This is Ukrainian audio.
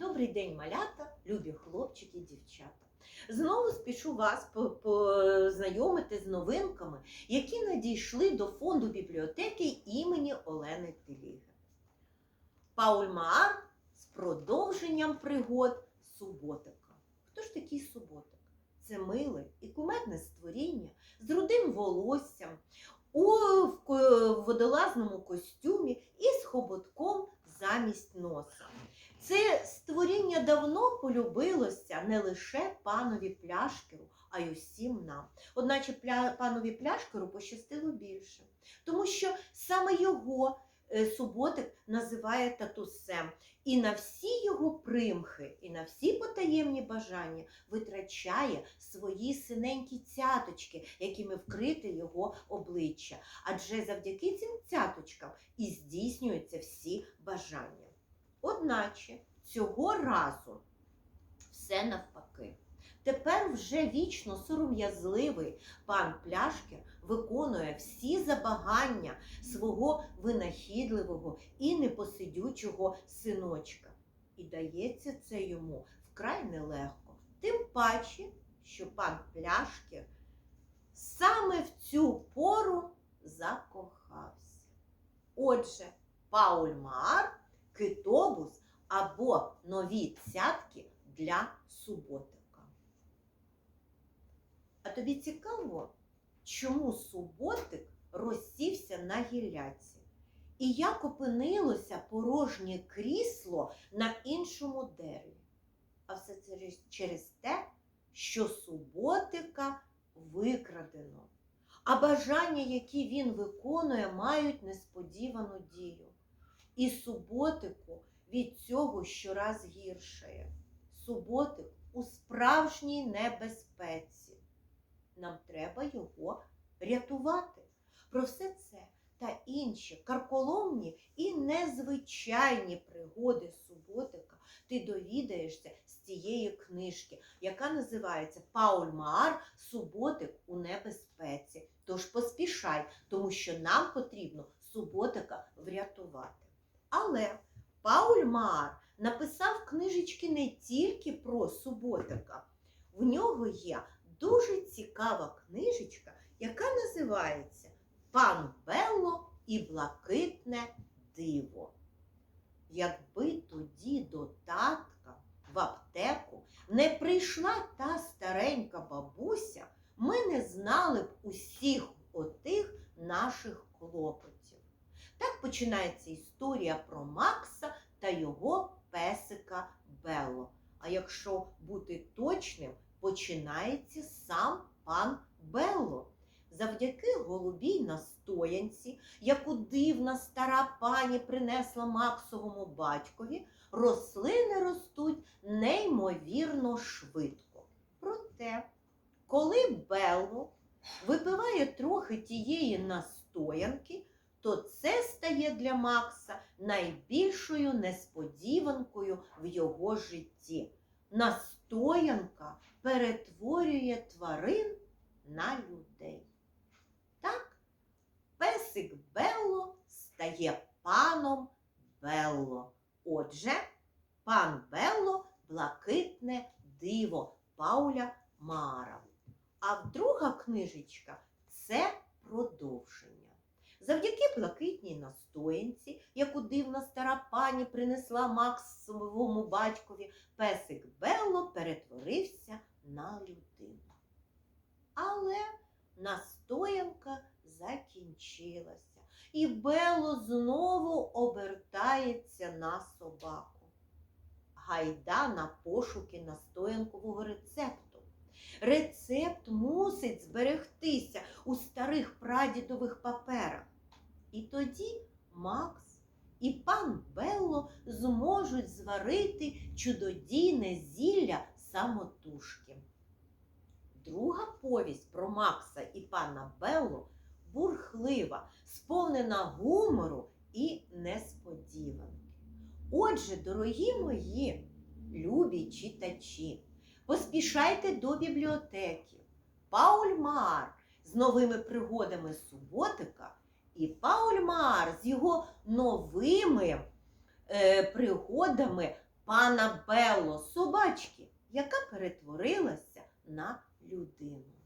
Добрий день, малята, любі хлопчики і дівчата. Знову спішу вас познайомити з новинками, які надійшли до фонду бібліотеки імені Олени Теліги. Пауль Маар з продовженням пригод Суботика. Хто ж такий Суботик? Це миле і кумедне створіння з рудим волоссям, у водолазному костюмі і з хоботком замість носа. Це створіння давно полюбилося не лише панові пляшкеру, а й усім нам. Одначе панові пляшкеру пощастило більше, тому що саме його е, суботик називає татусем. І на всі його примхи, і на всі потаємні бажання витрачає свої синенькі цяточки, якими вкрите його обличчя. Адже завдяки цим цяточкам і здійснюються всі бажання. Одначе цього разу все навпаки. Тепер вже вічно сором'язливий пан Пляшкер виконує всі забагання свого винахідливого і непосидючого синочка. І дається це йому вкрай нелегко. Тим паче, що пан Пляшкер саме в цю пору закохався. Отже, Пауль Маар китобус або нові цятки для суботика. А тобі цікаво, чому суботик розсівся на гілляці? І як опинилося порожнє крісло на іншому дереві? А все це через- те, що суботика викрадено, а бажання, які він виконує, мають несподівану дію. І суботику від цього щораз гіршає. Суботик у справжній небезпеці. Нам треба його рятувати. Про все це та інші карколомні і незвичайні пригоди суботика ти довідаєшся з цієї книжки, яка називається Пауль Маар Суботик у небезпеці. Тож поспішай, тому що нам потрібно суботика врятувати. Але Пауль Маар написав книжечки не тільки про суботика. В нього є дуже цікава книжечка, яка називається Пан Белло і блакитне диво. Якби тоді до татка в аптеку не прийшла та старенька бабуся, ми не знали б усіх Починається історія про Макса та його песика Белло. А якщо бути точним, починається сам пан Белло. Завдяки голубій настоянці, яку дивна стара пані принесла Максовому батькові, рослини ростуть неймовірно швидко. Проте, коли Белло випиває трохи тієї настоянки, то це стає для Макса найбільшою несподіванкою в його житті. Настоянка перетворює тварин на людей. Так, песик Белло стає паном Белло. Отже, пан Белло блакитне диво Пауля Мара. А друга книжечка це продовження. Завдяки блакитній настоянці, яку дивна стара пані принесла Максовому батькові, песик Белло перетворився на людину. Але настоянка закінчилася, і Белло знову обертається на собаку. Гайда на пошуки настоянкового рецепту. Рецепт мусить зберегтися у старих прадідових паперах. І тоді Макс і пан Белло зможуть зварити чудодійне зілля самотужки. Друга повість про Макса і пана Белло бурхлива, сповнена гумору і несподіванки. Отже, дорогі мої любі читачі, поспішайте до бібліотеки. Пауль Маар з новими пригодами суботика і Пауль Маар з його новими е, пригодами пана Белло, собачки, яка перетворилася на людину.